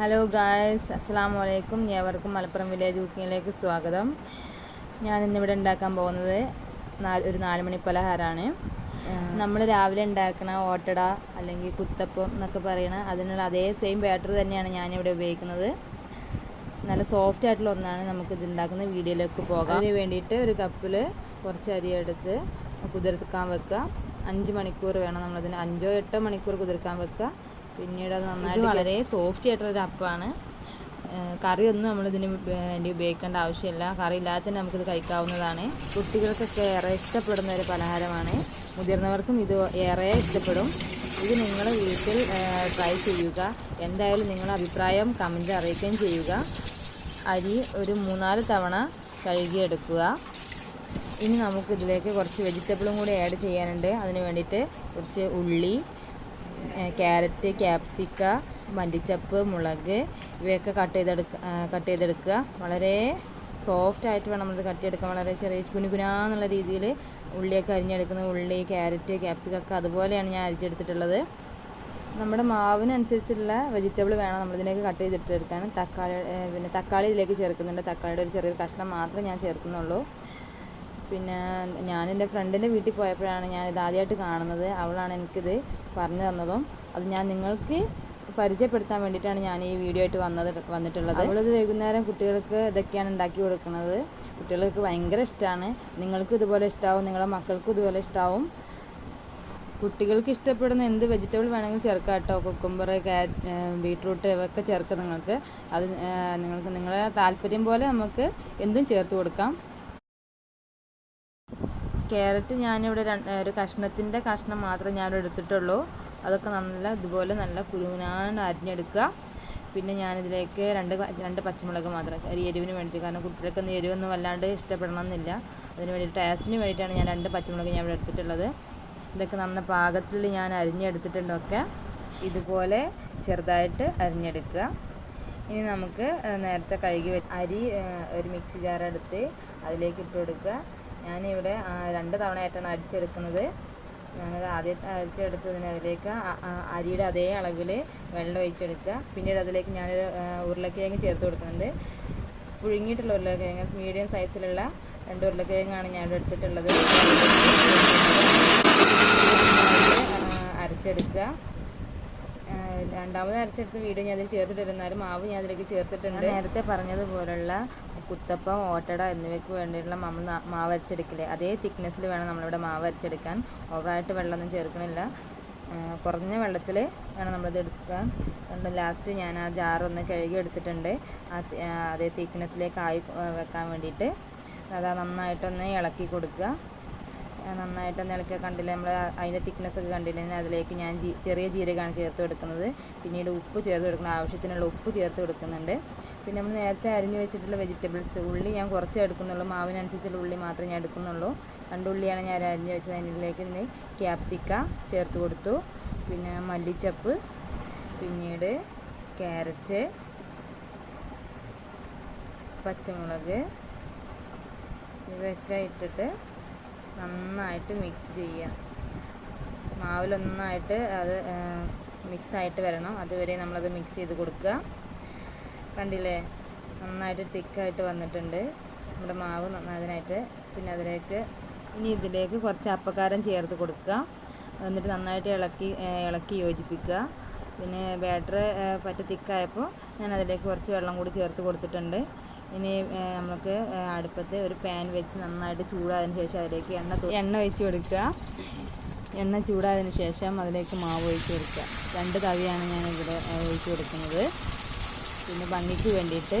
Hello guys അസ്സാം വലൈക്കും ഏവർക്കും മലപ്പുറം വില്ലേജ് കുക്കിങ്ങിലേക്ക് സ്വാഗതം. ഞാൻ ഇന്നിവിടെ ഉണ്ടാക്കാൻ പോകുന്നത് നാല് ഒരു നാല് മണി പലഹാരമാണ്. നമ്മൾ രാവിലെ ഉണ്ടാക്കുന്ന ഓട്ടട അല്ലെങ്കിൽ കുത്തപ്പം എന്നൊക്കെ പറയണ അതിനുള്ള അതേ സെയിം ബാറ്റർ തന്നെയാണ് ഞാനിവിടെ ഉപയോഗിക്കുന്നത്. നല്ല സോഫ്റ്റ് ആയിട്ടുള്ള ഒന്നാണ് നമുക്ക് ഇത് ഉണ്ടാക്കുന്ന വീഡിയോയിലേക്ക് പോകാം. അതിന് വേണ്ടിയിട്ട് ഒരു കപ്പിൽ കുറച്ച് അരി എടുത്ത് കുതിർക്കാൻ വെക്കുക. അഞ്ച് മണിക്കൂർ വേണം നമ്മളതിന്. അഞ്ചോ എട്ടോ മണിക്കൂർ കുതിർക്കാൻ വെക്കുക. പിന്നീട് അത് നന്നായിട്ട് വളരെ സോഫ്റ്റ് ആയിട്ടുള്ളൊരു അപ്പമാണ് കറിയൊന്നും നമ്മളിതിന് വേണ്ടി ഉപയോഗിക്കേണ്ട ആവശ്യമില്ല. കറി ഇല്ലാതെ തന്നെ നമുക്കിത് കഴിക്കാവുന്നതാണ്. കുട്ടികൾക്കൊക്കെ ഏറെ ഇഷ്ടപ്പെടുന്ന ഒരു പലഹാരമാണ്. മുതിർന്നവർക്കും ഇത് ഏറെ ഇഷ്ടപ്പെടും. ഇത് നിങ്ങൾ വീട്ടിൽ ട്രൈ ചെയ്യുക. എന്തായാലും നിങ്ങളുടെ അഭിപ്രായം കമന്റ് അറിയിക്കുകയും ചെയ്യുക. അരി ഒരു മൂന്നാൽ തവണ കഴുകിയെടുക്കുക. ഇനി നമുക്കിതിലേക്ക് കുറച്ച് വെജിറ്റബിളും കൂടി ആഡ് ചെയ്യാനുണ്ട്. അതിന് വേണ്ടിയിട്ട് കുറച്ച് ഉള്ളി ക്യാരറ്റ് ക്യാപ്സിക്ക മല്ലിച്ചപ്പ് മുളക് ഇവയൊക്കെ കട്ട് ചെയ്തെടുക്കുക കട്ട് ചെയ്തെടുക്കുക. വളരെ സോഫ്റ്റ് ആയിട്ട് വേണം നമ്മൾ കട്ട് ചെയ്തെടുക്കാൻ. വളരെ ചെറിയ കുനുകുനാന്നുള്ള രീതിയിൽ ഉള്ളിയൊക്കെ അരിഞ്ഞെടുക്കുന്ന ഉള്ളി ക്യാരറ്റ് ക്യാപ്സിക്ക ഒക്കെ അതുപോലെയാണ് ഞാൻ അരിച്ചെടുത്തിട്ടുള്ളത് നമ്മുടെ മാവിനനുസരിച്ചുള്ള വെജിറ്റബിൾ വേണം നമ്മളിതിലേക്ക് കട്ട് ചെയ്തിട്ടെടുക്കാൻ. തക്കാളി പിന്നെ തക്കാളി ഇതിലേക്ക് ചേർക്കുന്നുണ്ട്. തക്കാളിയുടെ ഒരു ചെറിയൊരു കഷ്ണം മാത്രമേ ഞാൻ ചേർക്കുന്നുള്ളൂ. പിന്നെ ഞാൻ എന്റെ ഫ്രണ്ടിന്റെ വീട്ടിൽ പോയപ്പോഴാണ് ഞാൻ ഇത് ആദ്യമായിട്ട് കാണുന്നത്. അവളാണ് എനിക്കിത് പറഞ്ഞു തന്നതും. അത് ഞാൻ നിങ്ങൾക്ക് പരിചയപ്പെടുത്താൻ വേണ്ടിയിട്ടാണ് ഞാൻ ഈ വീഡിയോ ആയിട്ട് വന്നത് വന്നിട്ടുള്ളത്. അവളിത് വൈകുന്നേരം കുട്ടികൾക്ക് ഇതൊക്കെയാണ് ഉണ്ടാക്കി കൊടുക്കുന്നത്. കുട്ടികൾക്ക് ഭയങ്കര ഇഷ്ടമാണ്. നിങ്ങൾക്കും ഇതുപോലെ ഇഷ്ടമാവും നിങ്ങളുടെ മക്കൾക്കും ഇതുപോലെ ഇഷ്ടമാവും കുട്ടികൾക്ക് ഇഷ്ടപ്പെടുന്ന എന്ത് വെജിറ്റബിൾ വേണമെങ്കിലും ചേർക്കാം കേട്ടോ. കുക്കുംബർ ക്യാരറ്റ് ബീട്രൂട്ട് ഇവയൊക്കെ ചേർക്കാം നിങ്ങൾക്ക്. അത് നിങ്ങൾക്ക് നിങ്ങളെ താല്പര്യം പോലെ നമുക്ക് എന്തും ചേർത്ത് കൊടുക്കാം. ക്യാരറ്റ് ഞാനിവിടെ ഒരു കഷ്ണത്തിന്റെ കഷ്ണം മാത്രമേ ഞാൻ എടുത്തിട്ടുള്ളൂ അതൊക്കെ നല്ല ഇതുപോലെ നല്ല കുരുങ്ങാണ്ട് അരിഞ്ഞെടുക്കുക. പിന്നെ ഞാനിതിലേക്ക് രണ്ട് രണ്ട് പച്ചമുളക് മാത്രം ഒരു എരിവിന് വേണ്ടിയിട്ട്. കാരണം കുട്ടികൾക്കൊന്നും എരിവൊന്നും വല്ലാണ്ട് ഇഷ്ടപ്പെടണമെന്നില്ല. അതിന് വേണ്ടി ടേസ്റ്റിന് വേണ്ടിയിട്ടാണ് ഞാൻ രണ്ട് പച്ചമുളക് ഞാൻ ഇവിടെ എടുത്തിട്ടുള്ളത്. ഇതൊക്കെ നന്ന പാകത്തിൽ ഞാൻ അരിഞ്ഞെടുത്തിട്ടുണ്ടൊക്കെ. ഇതുപോലെ ചെറുതായിട്ട് അരിഞ്ഞെടുക്കുക. ഇനി നമുക്ക് നേരത്തെ കഴുകി അരി ഒരു മിക്സി ജാർ എടുത്ത് അതിലേക്ക് ഇട്ട് കൊടുക്കുക ഞാനിവിടെ രണ്ട് തവണയായിട്ടാണ് അടിച്ചെടുക്കുന്നത് ഞാനത് ആദ്യം അരിച്ചെടുത്തതിന് അതിലേക്ക് അരിയുടെ അതേ അളവിൽ വെള്ളം ഒഴിച്ചെടുക്കുക. പിന്നീട് അതിലേക്ക് ഞാനൊരു ഉരുളക്കിഴങ്ങ് ചേർത്ത് കൊടുക്കുന്നുണ്ട്. പുഴുങ്ങിയിട്ടുള്ള ഉരുളക്കിഴങ്ങ് മീഡിയം സൈസിലുള്ള രണ്ട് ഉരുളക്കിഴങ്ങാണ് ഞാൻ എടുത്തിട്ടുള്ളത്. അരച്ചെടുക്കുക. രണ്ടാമത് അരച്ചെടുത്ത് വീഡിയോ ഞാൻ അതിൽ ചേർത്തിട്ടിരുന്നാലും മാവ് ഞാൻ അതിലേക്ക് ചേർത്തിട്ടുണ്ട് നേരത്തെ പറഞ്ഞതുപോലുള്ള കുത്തപ്പം ഓട്ടട എന്നിവയ്ക്ക് വേണ്ടിയിട്ടുള്ള നമ്മൾ മാവ് അരച്ചെടുക്കില്ലേ അതേ തിക്നെസ്സിൽ വേണം നമ്മളിവിടെ മാവ് അരച്ചെടുക്കാൻ ഓവറായിട്ട് വെള്ളമൊന്നും ചേർക്കണില്ല. കുറഞ്ഞ വെള്ളത്തിൽ വേണം നമ്മളിത് എടുക്കാൻ അതുകൊണ്ട് ലാസ്റ്റ് ഞാൻ ആ ജാറൊന്ന് കഴുകി എടുത്തിട്ടുണ്ട്. അതേ തിക്നെസ്സിലേക്ക് ആയി വെക്കാൻ വേണ്ടിയിട്ട്. അതാ നന്നായിട്ടൊന്ന് ഇളക്കി കൊടുക്കുക. ആ, നന്നായിട്ടൊന്ന് ഇളക്കി കണ്ടില്ല? നമ്മൾ അതിന്റെ തിക്നെസ് ഒക്കെ കണ്ടില്ലേ? അതിലേക്ക് ഞാൻ ചെറിയ ജീരകമാണ് ചേർത്ത് കൊടുക്കുന്നത്. പിന്നീട് ഉപ്പ് ചേർത്ത് കൊടുക്കുന്നത് ആവശ്യത്തിനുള്ള ഉപ്പ് ചേർത്ത് കൊടുക്കുന്നുണ്ട്. പിന്നെ നമ്മൾ നേരത്തെ അരിഞ്ഞു വെച്ചിട്ടുള്ള വെജിറ്റബിൾസ് ഉള്ളി ഞാൻ കുറച്ചേ എടുക്കുന്നുള്ളൂ. മാവിനനുസരിച്ചുള്ള ഉള്ളി മാത്രമേ ഞാൻ എടുക്കുന്നുള്ളൂ. രണ്ട് ഉള്ളിയാണ് ഞാൻ അരിഞ്ഞു വെച്ചത്. അതിലേക്ക് ഇനി ക്യാപ്സിക്ക ചേർത്ത് കൊടുത്തു. പിന്നെ മല്ലിച്ചപ്പ് പിന്നീട് ക്യാരറ്റ് പച്ചമുളക് ഇവയൊക്കെ ഇട്ടിട്ട് നന്നായിട്ട് മിക്സ് ചെയ്യുക മാവിലൊന്നായിട്ട് അത് മിക്സ് ആയിട്ട് വരണം. അതുവരെ നമ്മളത് മിക്സ് ചെയ്ത് കൊടുക്കുക. കണ്ടില്ലേ? നന്നായിട്ട് തിക്കായിട്ട് വന്നിട്ടുണ്ട്. നമ്മുടെ മാവ് നന്നായതിനായിട്ട് പിന്നെ അതിലേക്ക് ഇനി ഇതിലേക്ക് കുറച്ച് അപ്പക്കാരം ചേർത്ത് കൊടുക്കുക. എന്നിട്ട് നന്നായിട്ട് ഇളക്കി ഇളക്കി യോജിപ്പിക്കുക. പിന്നെ ബാറ്റർ പറ്റ തിക്കായപ്പോൾ ഞാൻ അതിലേക്ക് കുറച്ച് വെള്ളം കൂടി ചേർത്ത് കൊടുത്തിട്ടുണ്ട്. ഇനി നമുക്ക് അടുപ്പത്ത് ഒരു പാൻ വെച്ച് നന്നായിട്ട് ചൂടായതിന് ശേഷം അതിലേക്ക് എണ്ണ എണ്ണ ഒഴിച്ച് കൊടുക്കുക. എണ്ണ ചൂടായതിന് ശേഷം അതിലേക്ക് മാവ് ഒഴിച്ച് കൊടുക്കുക. രണ്ട് തവിയാണ് ഞാൻ ഇവിടെ ഒഴിച്ച് കൊടുക്കുന്നത്. പിന്നെ ഭംഗിക്ക് വേണ്ടിയിട്ട്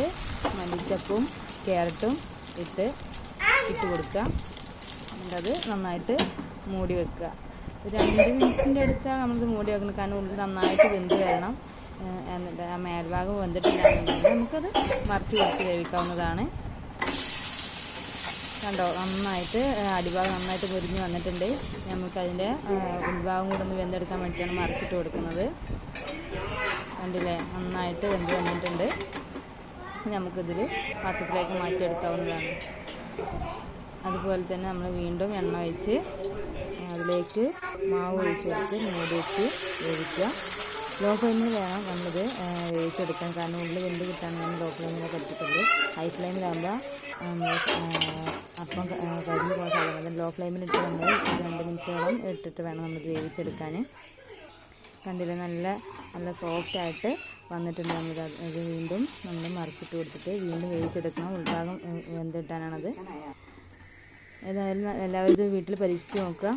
മല്ലിച്ചപ്പും ക്യാരറ്റും ഇട്ട് ഇട്ട് കൊടുക്കുക. എന്നിട്ടത് നന്നായിട്ട് മൂടി വെക്കുക. രണ്ട് മിനിറ്റിന്റെ അടുത്താണ് നമ്മൾ മൂടി വെക്കുന്നത്. കാരണം ഉള്ളിൽ നന്നായിട്ട് വെന്ത് വരണം. എന്നിട്ട് ആ മേൽഭാഗം വെന്തിട്ടില്ല എന്നുണ്ടെങ്കിൽ നമുക്കത് മറിച്ച് കൊടുത്ത് വേവിക്കാവുന്നതാണ്. കണ്ടോ നന്നായിട്ട് അടിഭാഗം നന്നായിട്ട് പൊരിഞ്ഞ് വന്നിട്ടുണ്ട്. നമുക്കതിന്റെ ഉൾഭാഗം കൂടെ ഒന്ന് വെന്തെടുക്കാൻ വേണ്ടിയിട്ടാണ് മറിച്ചിട്ട് കൊടുക്കുന്നത്. കണ്ടില്ലേ നന്നായിട്ട് വെന്ത് വന്നിട്ടുണ്ട്. നമുക്കിതിൽ പാത്രത്തിലേക്ക് മാറ്റിയെടുക്കാവുന്നതാണ്. അതുപോലെ തന്നെ നമ്മൾ വീണ്ടും എണ്ണ ഒഴിച്ച് അതിലേക്ക് മാവ് ഒഴിച്ച് മൂടി വെച്ച് വേവിക്കുക. ലോ ഫ്ലെയിമിൽ വേണം നമ്മളിത് വേവിച്ചെടുക്കാൻ കാരണം ഉള്ളിൽ വെന്ത് കിട്ടാൻ വേണ്ടി ലോ ഫ്ലെയിമിൽ പറ്റത്തുള്ളൂ ഹൈ ഫ്ലെയിമിലാകുമ്പോൾ അപ്പം കരിഞ്ഞ് പോകാൻ സാധ്യത ലോ ഫ്ലെയിമിലിട്ട് നമ്മൾ രണ്ട് മിനിറ്റോളം ഇട്ടിട്ട് വേണം നമ്മൾ വേവിച്ചെടുക്കാൻ കണ്ടില്ല? നല്ല നല്ല സോഫ്റ്റ് ആയിട്ട് വന്നിട്ടുണ്ട് നമ്മൾ ഇത് വീണ്ടും നമ്മൾ മറിച്ചിട്ട് കൊടുത്തിട്ട് വീണ്ടും വേവിച്ചെടുക്കണം. ഉൾഭാഗം വെന്തിട്ടാണത് ഏതായാലും എല്ലാവരും വീട്ടിൽ പരീക്ഷിച്ച് നോക്കുക.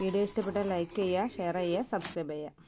വീഡിയോ ഇഷ്ടപ്പെട്ടാൽ ലൈക്ക് ചെയ്യുക ഷെയർ ചെയ്യുക സബ്സ്ക്രൈബ് ചെയ്യുക.